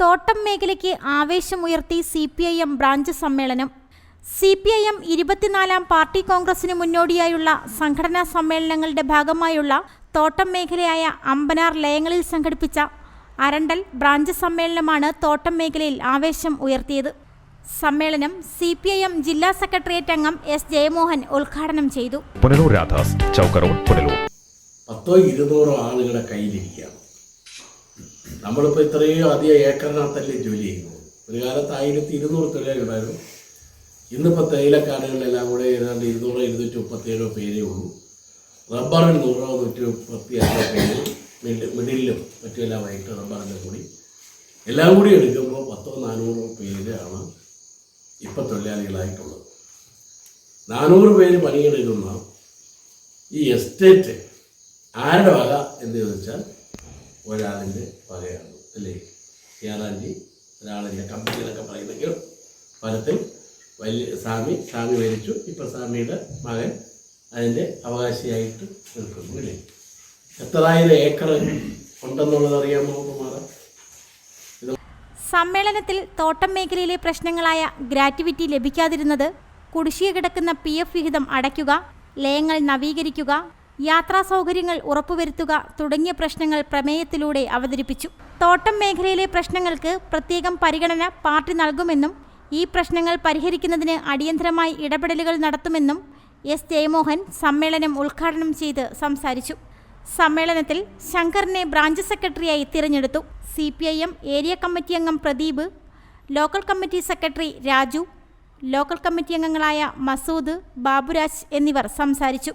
തോട്ടം മേഖലയ്ക്ക് ആവേശമുയർത്തി C P I M branch സമ്മേളനം. സി പി ഐ എം ഇരുപത്തിനാലാം പാർട്ടി കോൺഗ്രസിന് മുന്നോടിയായുള്ള സംഘടനാ സമ്മേളനങ്ങളുടെ ഭാഗമായുള്ള തോട്ടം മേഖലയായ അമ്പനാർ ലയങ്ങളിൽ സംഘടിപ്പിച്ച അരണ്ടൽ ബ്രാഞ്ച് സമ്മേളനമാണ് തോട്ടം മേഖലയിൽ ആവേശം ഉയർത്തിയത്. സമ്മേളനം സി പി ഐ എം ജില്ലാ സെക്രട്ടേറിയറ്റ് അംഗം എസ് ജയമോഹൻ ഉദ്ഘാടനം ചെയ്തു. പുനലൂർ രാധാസ് ചൗക്കറോഡ് പുനലൂർ. പത്തോ ഇരുന്നൂറോ ആളുകളുടെ കയ്യിലിരിക്കുകയാണ്. നമ്മളിപ്പോൾ ഇത്രയും അധികം ഏക്കറിനകത്തല്ലേ ജോലി ചെയ്യുന്നത്? ഒരു കാലത്ത് ആയിരത്തി ഇരുന്നൂറ് തൊഴിലാളികളായിരുന്നു ഇന്നിപ്പോൾ തേയിലക്കാടുകളിലെല്ലാം കൂടെ ഏതാണ്ട് ഇരുന്നൂറോ ഇരുന്നൂറ്റി മുപ്പത്തേഴോ പേരേ ഉള്ളൂ. റബ്ബറിൽ നൂറോ നൂറ്റി മുപ്പത്തി അഞ്ചോ പേര് മിഡിലും മറ്റുമെല്ലാമായിട്ട് റബ്ബറിന്റെ കൂടി. എല്ലാം കൂടി എടുക്കുമ്പോൾ പത്തോ നാനൂറോ പേരാണ് ഇപ്പം തൊഴിലാളികളായിട്ടുള്ളത്. നാനൂറ് പേര് പണിയെടുക്കുന്ന ഈ എസ്റ്റേറ്റ് ആരുടെ വക എന്ന് ചോദിച്ചാൽ ഒരാളിന്റെ വകയാണ് അല്ലേ? യാറാന്റെ ഒരാളിന്റെ കമ്പനികളൊക്കെ പറയുന്നെങ്കിലും ഫലത്തിൽ വലിയ സ്വാമി സ്വാമി മരിച്ചു. ഇപ്പം സ്വാമിയുടെ മകൻ അതിന്റെ അവകാശിയായിട്ട് നിൽക്കുന്നു അല്ലേ? എത്രായിരം ഏക്കർ ഉണ്ടെന്നുള്ളത് അറിയാമോ സമ്മേളനത്തിൽ തോട്ടം മേഖലയിലെ പ്രശ്നങ്ങളായ ഗ്രാറ്റുവിറ്റി ലഭിക്കാതിരുന്നത് കുടിശ്ശിക കിടക്കുന്ന പി എഫ് വിഹിതം അടയ്ക്കുക ലയങ്ങൾ നവീകരിക്കുക യാത്രാ സൗകര്യങ്ങൾ ഉറപ്പുവരുത്തുക തുടങ്ങിയ പ്രശ്നങ്ങൾ പ്രമേയത്തിലൂടെ അവതരിപ്പിച്ചു. തോട്ടം മേഖലയിലെ പ്രശ്നങ്ങൾക്ക് പ്രത്യേകം പരിഗണന പാർട്ടി നൽകുമെന്നും ഈ പ്രശ്നങ്ങൾ പരിഹരിക്കുന്നതിന് അടിയന്തരമായി ഇടപെടലുകൾ നടത്തുമെന്നും എസ് ജയമോഹൻ സമ്മേളനം ഉദ്ഘാടനം ചെയ്ത് സംസാരിച്ചു. സമ്മേളനത്തിൽ ശങ്കറിനെ ബ്രാഞ്ച് സെക്രട്ടറിയായി തിരഞ്ഞെടുത്തു. C P I M area committee അംഗം Pradeep local committee secretary Raju local committee അംഗങ്ങളായ മസൂദ് ബാബുരാജ് എന്നിവർ സംസാരിച്ചു.